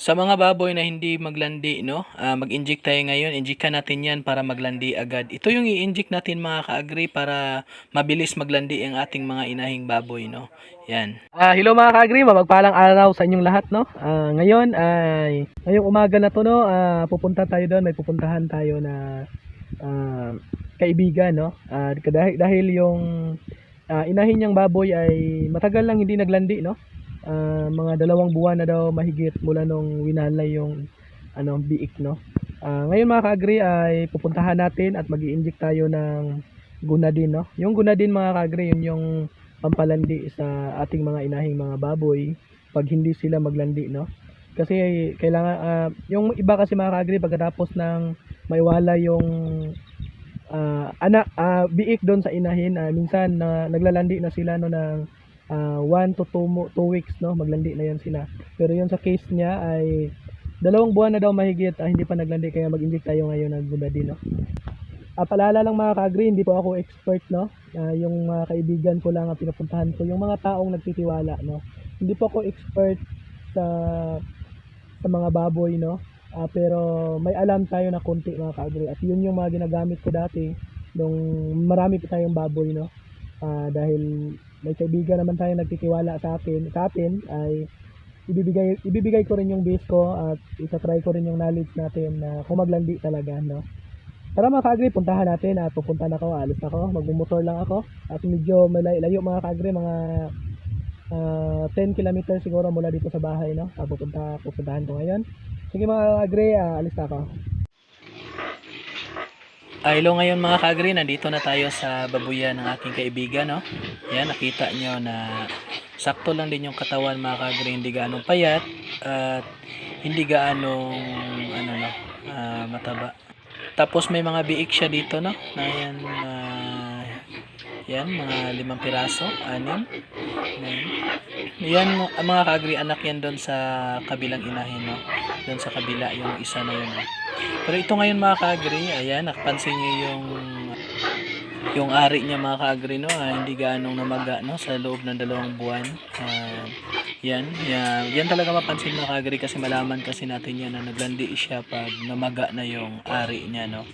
Sa mga baboy na hindi maglandi, no? ah, mag-inject tayo ngayon. Injectan natin yan para maglandi agad. Ito yung i-inject natin mga ka-agri para mabilis maglandi ang ating mga inahing baboy, no? Yan. Ah, hello mga ka-agri, mapagpalang araw sa inyong lahat, no? Ah, ngayon ay ngayong umaga na to, no? Ah, pupunta tayo doon, may pupuntahan tayo na ah, kaibigan, no? Ah, dahil, dahil yung ah, inahin niyang baboy ay matagal lang hindi naglandi, no? Ah, mga dalawang buwan na daw mahigit mula nung winalay yung ano, biik, no? Ah, ngayon mga ka-agri ay pupuntahan natin at mag inject tayo ng gunadin, no? Yung gunadin mga ka-agri, yun yung pampalandi sa ating mga inahing mga baboy pag hindi sila maglandi, no? Kasi kailangan, ah, yung iba kasi mga ka-agri, pagkatapos ng maiwala yung ah, anak, ah, biik doon sa inahin, ah, minsan na naglalandi na sila no ng 1 to 2 weeks, no? Maglandi na yan sila. Pero yun sa case niya ay dalawang buwan na daw mahigit ah, hindi pa naglandi kaya mag-inject tayo ngayon ng Gunadin, no? Ah, paalala lang mga ka-agri, hindi po ako expert, no? Ah, yung mga kaibigan ko lang ang pinupuntahan ko, yung mga taong nagtitiwala, no? Hindi po ako expert sa sa mga baboy, no? Ah, pero may alam tayo na konti mga ka-agri at yun yung mga ginagamit ko dati nung marami pa tayong baboy, no? Ah, dahil may kaibigan naman tayo nagtitiwala sa atin, sa atin ay ibibigay ibibigay ko rin yung base ko at isa-try ko rin yung knowledge natin na kung maglandi talaga, no? Tara mga ka-agri, puntahan natin at pupunta na ako, alis ako, magmumotor lang ako at medyo malay, layo mga ka-agri, mga ah, 10 kilometers siguro mula dito sa bahay, no? Ah, pupunta, pupuntahan ko ngayon. Sige mga ka-agri, ah, alis na ako. Ah, hello ngayon mga ka-agri, nandito na tayo sa babuyan ng aking kaibigan, no? Yan, nakita nyo na sakto lang din yung katawan mga ka-agri, hindi gaanong payat at hindi gaanong ano no, ah, mataba. Tapos may mga biik siya dito, no? Na yan, ah, yan, mga limang piraso, anim. Yan, yan mga ka-agri, anak yan doon sa kabilang inahin, no? Doon sa kabila, yung isa na yun, no? Pero ito ngayon mga ka-agri, ayan, nakapansin nyo yung yung ari niya mga ka-agri, no? ah, hindi gaanong namaga, no? Sa loob ng dalawang buwan. Ah, yan, yan, yan talaga mapansin mga ka-agri kasi malaman kasi natin yan na naglandi siya pag namaga na yung ari niya, no?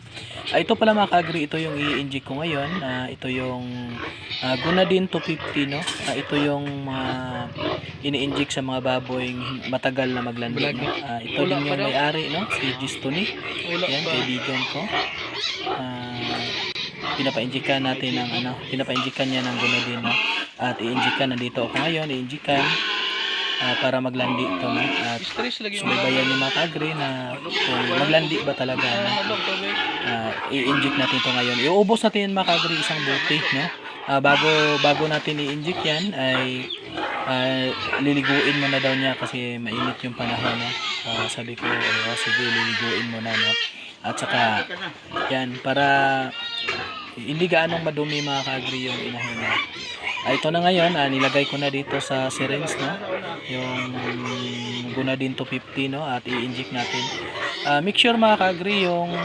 Ah, ito pala mga ka-agri, ito yung i-inject ko ngayon. Ah, ito yung uh, Gunadin 250, no? Ah, ito yung mga ini-inject sa mga baboy matagal na maglandi, no? Ah, ito din yung may-ari, no? Si Gistoni. Yan, kaibigan ko. Ah, pinapa-injikan natin ng ano, pinapa-injikan niya ng gunadin, no? At i-injikan nandito ako ngayon, i-injikan ah, para maglandi ito, no? At subaybayan ni mga kagri na kung maglandi ba talaga, no? Ah, i-inject natin ito ngayon. Iubos natin mga kagri isang buti, no? Ah, bago bago natin i-inject yan ay ah, liliguin mo na daw niya kasi mainit yung panahon, no? Ah, sabi ko, oh, sige, liliguin mo na, no? At saka, yan, para hindi gaanong madumi mga kagri yung inahin. Ah, ito na ngayon, ah, nilagay ko na dito sa syringe, no? Yung Gunadin 250, no? At i-inject natin. Ah, make sure mga kagri yung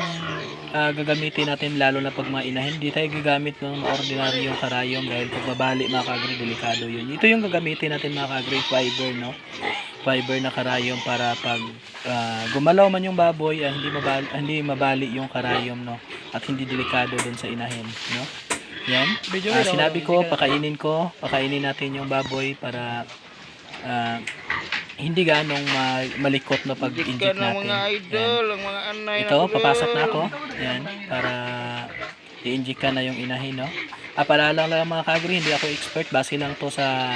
ah, gagamitin natin lalo na pag mga inahin. Hindi tayo gagamit ng ordinaryong karayom dahil pag mabali mga kagri, delikado yun. Ito yung gagamitin natin mga kagri, fiber, no? Fiber na karayom para pag ah, gumalaw man yung baboy, ah, hindi, mabali, hindi mabali yung karayom, no? At hindi delikado dun sa inahin, no? Yan. Ah, sinabi ko, pakainin ko, pakainin natin yung baboy para ah, hindi ganong ma- malikot na pag-inject natin. Yan. ang mga anay Ito, papasok na ako. Yan, para i-inject ka na yung inahin, no? Ah, paalala lang mga kagri, hindi ako expert. Base lang to sa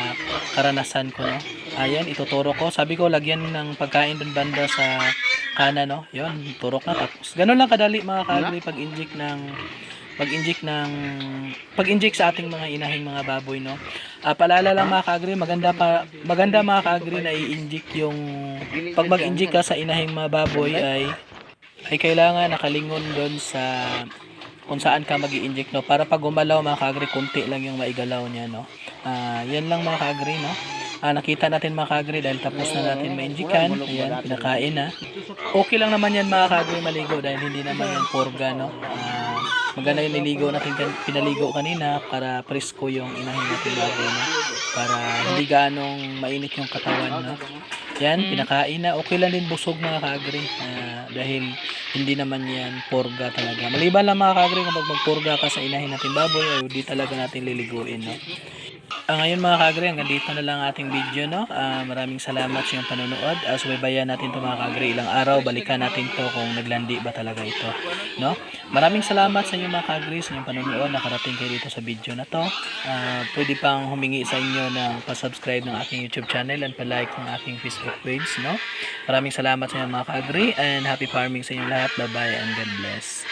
karanasan ko, no? Ayan, ituturo ko. Sabi ko, lagyan ng pagkain dun banda sa kanan, no? Yun, turok na. Tapos, ganun lang kadali mga kagri pag-inject ng pag-inject ng pag-inject sa ating mga inahing mga baboy no. Ah, paalala lang mga kaagri, maganda pa maganda mga kaagri na i-inject yung pag mag-inject ka sa inahing mga baboy ay ay kailangan nakalingon doon sa kung saan ka mag inject no para pag gumalaw mga kaagri konti lang yung maigalaw niya no. Ah, yan lang mga kaagri no. Ah, nakita natin mga kaagri dahil tapos na natin ma-injikan. Ayan, pinakain na. Okay lang naman yan mga kaagri maligo dahil hindi naman yan purga no. Ah, maganda yung niligo natin kan pinaligo kanina para presko yung inahin natin bago no? para hindi ganong mainit yung katawan no? Yan, pinakain na. Okay lang din busog mga kaagri. Ah, dahil hindi naman yan purga talaga. Maliban lang mga kaagri kapag magpurga ka sa inahin natin baboy ay di talaga natin liliguin. No? Ah, ngayon mga kaagri, hanggang dito na lang ang ating video. No? Ah, maraming salamat sa iyong panonood. Uh, subaybayan natin to mga kaagri. Ilang araw, balikan natin to kung naglandi ba talaga ito. No? Maraming salamat sa inyo mga kaagri sa inyong panonood. Nakarating kayo dito sa video na to. Ah, pwede pang humingi sa inyo ng pa-subscribe ng aking YouTube channel and pa-like ng aking Facebook page. No? Maraming salamat sa inyo mga kaagri and happy farming sa inyo lahat. Bye-bye and God bless.